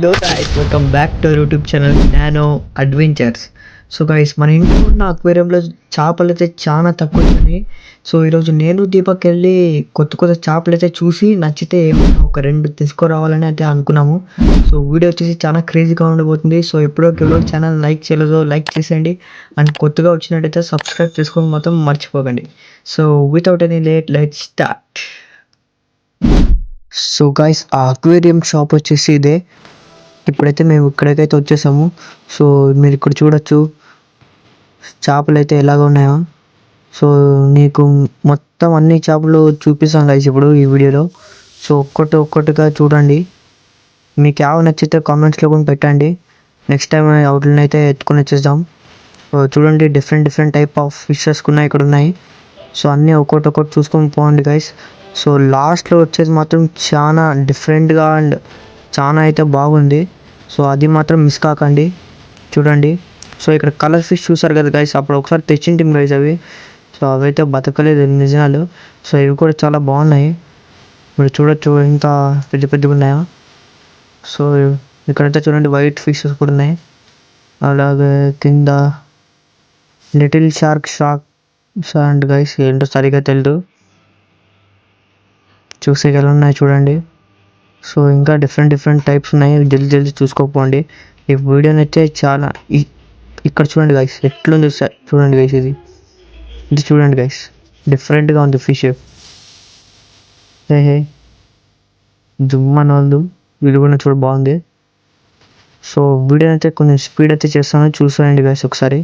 Hello guys welcome back to YouTube channel nano adventures so guys మన ఇంట్లో ఉన్న అక్వేరియంలో చేపలు అయితే చాలా తక్కువ ఉన్నాయి. సో ఈరోజు నేను దీపక్ వెళ్ళి కొత్త కొత్త చేపలు అయితే చూసి నచ్చితే ఒక రెండు తీసుకురావాలని అయితే అనుకున్నాము. సో వీడియో వచ్చేసి చాలా క్రేజీగా ఉండబోతుంది. సో ఎప్పుడో ఎవరో ఛానల్ లైక్ చేయలేదో లైక్ చేసేయండి. అండ్ కొత్తగా వచ్చినట్టయితే సబ్స్క్రైబ్ చేసుకోవడం మాత్రం మర్చిపోకండి. So without any late light start so guys ఆ అక్వేరియం షాప్ వచ్చేసి ఇదే. ఇప్పుడైతే మేము ఇక్కడికైతే వచ్చేసాము. సో మీరు ఇక్కడ చూడొచ్చు. చేపలు అయితే ఎలాగ ఉన్నాయో. సో నీకు మొత్తం అన్ని చేపలు చూపిస్తాం గైస్ ఇప్పుడు ఈ వీడియోలో. సో ఒక్కటి ఒక్కటిగా చూడండి. మీకు ఏమైనా నచ్చితే కామెంట్స్లో కూడా పెట్టండి. నెక్స్ట్ టైం అవుట్లని అయితే ఎత్తుకొని వచ్చేద్దాం. చూడండి different different type of fishes ఉన్నాయి ఇక్కడ ఉన్నాయి. సో అన్నీ ఒక్కొక్కటి ఒక్కటి చూసుకొని పోండి గైస్ సో లాస్ట్లో వచ్చేది మాత్రం చాలా డిఫరెంట్గా అండ్ చాలా అయితే బాగుంది. సో అది మాత్రం మిస్ కాకండి. చూడండి. సో ఇక్కడ కలర్ ఫిష్ చూసారు కదా గైస్ అప్పుడు ఒకసారి తెచ్చింటిం గైస్ అవి. సో అవైతే బతకలేదు నిజాలు. సో ఇవి కూడా చాలా బాగున్నాయి. మీరు చూడొచ్చు ఇంత పెద్ద పెద్దగా ఉన్నాయా? సో ఇక్కడైతే చూడండి వైట్ ఫిషెస్ కూడా ఉన్నాయి. అలాగే కింద little shark shark and guys ఏంటో సరిగా తెలియదు చూసే ఎలా ఉన్నాయి చూడండి. సో ఇంకా డిఫరెంట్ డిఫరెంట్ టైప్స్ ఉన్నాయి. జల్దీ జల్దీ చూసుకోపోండి ఈ వీడియో అయితే చాలా ఇక్కడ చూడండి గైస్ ఎట్లుంది చూడండి గైస్ ఇది. ఇది చూడండి గైస్ డిఫరెంట్గా ఉంది ఫిష్ హే హే. జుమ్ అని వాళ్ళు ఇది కూడా చూడ బాగుంది. సో వీడియో అయితే కొంచెం స్పీడ్ అయితే చేస్తాను. చూసేయండి గైస్ ఒకసారి.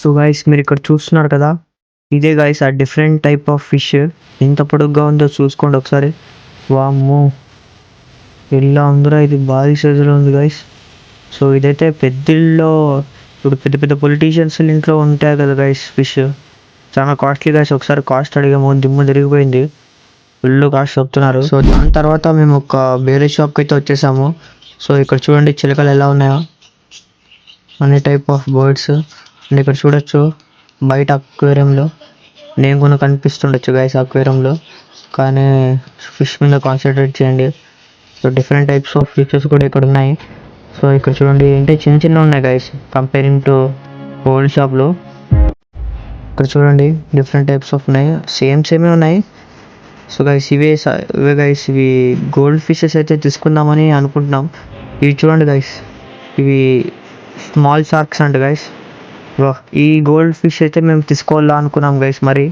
సో గైస్ మీరు ఇక్కడ చూస్తున్నారు కదా? ఇదే గైస్ ఆ డిఫరెంట్ టైప్ ఆఫ్ ఫిష్ ఎంత పొడుగ్గా ఉందో చూసుకోండి ఒకసారి. వామ్మో. ఎలా ఉందిరా ఇది? భారీ సైజులో ఉంది గైస్ సో ఇదైతే పెద్దిల్లో ఇప్పుడు పెద్ద పెద్ద పొలిటీషియన్స్ ఇంట్లో ఉంటాయి కదా గైస్ ఫిష్ చాలా కాస్ట్లీ గైస్ ఒకసారి కాస్ట్ అడిగాము దిమ్ము తిరిగిపోయింది. ఫుల్ కాస్ట్ చెప్తున్నారు. సో దాని తర్వాత మేము ఒక బేరే షాప్కి అయితే వచ్చేసాము. సో ఇక్కడ చూడండి చిలకలు ఎలా ఉన్నాయో. అన్ని టైప్ ఆఫ్ బర్డ్స్ అండ్ ఇక్కడ చూడొచ్చు బయట అక్వేరియంలో నేను కూడా కనిపిస్తుండొచ్చు గైస్ అక్వేరియంలో. కానీ ఫిష్ మీద కాన్సన్ట్రేట్ చేయండి. So different types of fishes కూడా ఇక్కడ ఉన్నాయి. సో ఇక్కడ చూడండి ఏంటి? చిన్న చిన్న ఉన్నాయి గైస్ కంపేరింగ్ టు ఓల్డ్ షాప్లో ఇక్కడ చూడండి డిఫరెంట్ టైప్స్ ఆఫ్ ఉన్నాయి. సేమ్ సేమే ఉన్నాయి. సో గైస్ ఇవే ఇవే గైస్ ఇవి గోల్డ్ ఫిషెస్ అయితే తీసుకుందామని అనుకుంటున్నాం. ఇవి చూడండి గైస్ ఇవి స్మాల్ షార్క్స్ అంట గైస్ ఈ గోల్డ్ ఫిష్ అయితే మేము తీసుకోవాలా అనుకున్నాం గైస్ మరి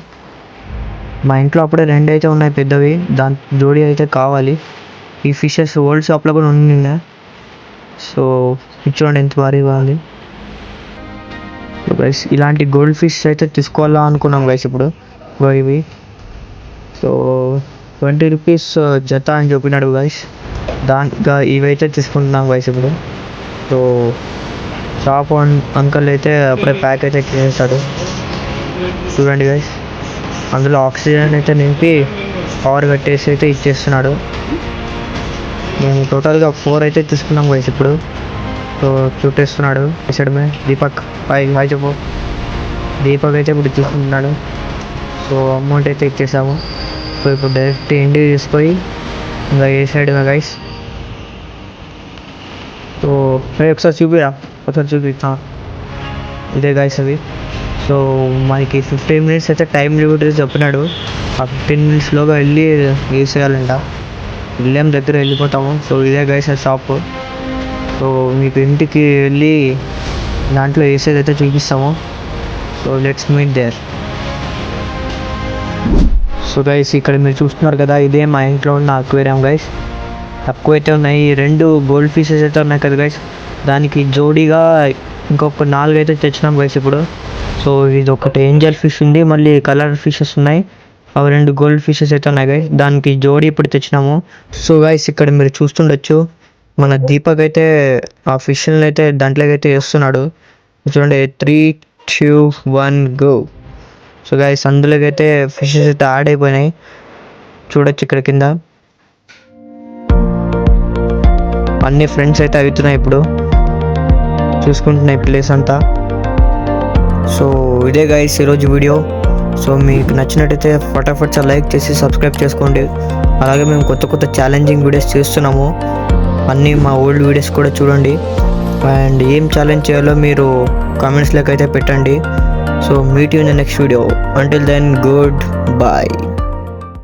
మా ఇంట్లో అప్పుడే రెండు అయితే ఉన్నాయి పెద్దవి దాని జోడీ అయితే కావాలి. ఈ ఫిషెస్ ఓల్డ్ షాప్లో కూడా ఉంది సో చూడండి ఎంత భారీ కావాలి. గైస్ ఇలాంటి గోల్డ్ ఫిష్ అయితే తీసుకోవాలా అనుకున్నాం గైస్ ఇప్పుడు. ఇవి. సో ట్వంటీ రూపీస్ జత అని చెప్పినాడు గైస్ దాంట్లో ఇవైతే తీసుకుంటున్నాం గైస్ ఇప్పుడు. సో షాప్ అంకల్ అయితే అప్పుడే ప్యాక్ అయితే చేస్తాడు. చూడండి గైస్ అందులో ఆక్సిజన్ అయితే నింపి పవర్ కట్టేసి అయితే ఇచ్చేస్తున్నాడు. మేము టోటల్గా ఫోర్ అయితే తీసుకున్నాం గైస్ ఇప్పుడు. సో చుట్టేస్తున్నాడు. వేసాడమే దీపక్. హాయ్ హాయ్ చెప్పు. దీపక్ అయితే ఇప్పుడు తీసుకుంటున్నాడు. సో అమౌంట్ అయితే ఇచ్చేసాము. సో ఇప్పుడు డైరెక్ట్ ఇంటికి తీసుకొని ఇంకా వేసాడు గైస్ సో ఒకసారి చూపిరా. ఒకసారి చూపిస్తా ఇదే గైస్ అవి సో మనకి ఫిఫ్టీన్ మినిట్స్ అయితే టైం లిమిట్ చెప్పినాడు. ఆ ఫిఫ్టీన్ మినిట్స్లోగా వెళ్ళి వేసేయాలంట వెళ్ళాం దగ్గర వెళ్ళిపోతాము. సో ఇదే గైస్ ఆ షాప్ సో మీకు ఇంటికి వెళ్ళి దాంట్లో వేసేది అయితే చూపిస్తాము. So let's meet there so guys ఇక్కడ మీరు చూస్తున్నారు కదా ఇదే మా ఇంట్లో ఉన్న అక్వేరియం గైస్ తక్కువ అయితే ఉన్నాయి. రెండు గోల్డ్ ఫిషెస్ అయితే ఉన్నాయి కదా గైస్ దానికి జోడీగా ఇంకొక నాలుగు అయితే తెచ్చినాం గైస్ ఇప్పుడు. సో ఇది ఒకటి ఏంజల్ ఫిష్ ఉంది మళ్ళీ కలర్ ఫిషెస్ ఉన్నాయి. అవి రెండు గోల్డ్ ఫిషెస్ అయితే ఉన్నాయి గైస్ దానికి జోడీ ఇప్పుడు తెచ్చినాము. సో గైస్ ఇక్కడ మీరు చూస్తుండొచ్చు మన దీపక్ అయితే ఆ ఫిష్ని అయితే దాంట్లోకి అయితే వేస్తున్నాడు. చూడండి three two one go so guys అందులోకి అయితే ఫిషెస్ అయితే యాడ్ అయిపోయినాయి. చూడొచ్చు ఇక్కడ కింద. అన్ని ఫ్రెండ్స్ అయితే అవుతున్నాయి ఇప్పుడు. చూసుకుంటున్నాయి ప్లేస్ అంతా. సో ఇదే గైస్ ఈరోజు వీడియో సో మీకు నచ్చినట్టయితే ఫటాఫట్ లైక్ చేసి సబ్స్క్రైబ్ చేసుకోండి. అలాగే మేము కొత్త కొత్త ఛాలెంజింగ్ వీడియోస్ చేస్తున్నాము. అన్నీ మా ఓల్డ్ వీడియోస్ కూడా చూడండి. అండ్ ఏం ఛాలెంజ్ చేయాలో మీరు కామెంట్స్లోకి అయితే పెట్టండి. So meet you in the next video until then good bye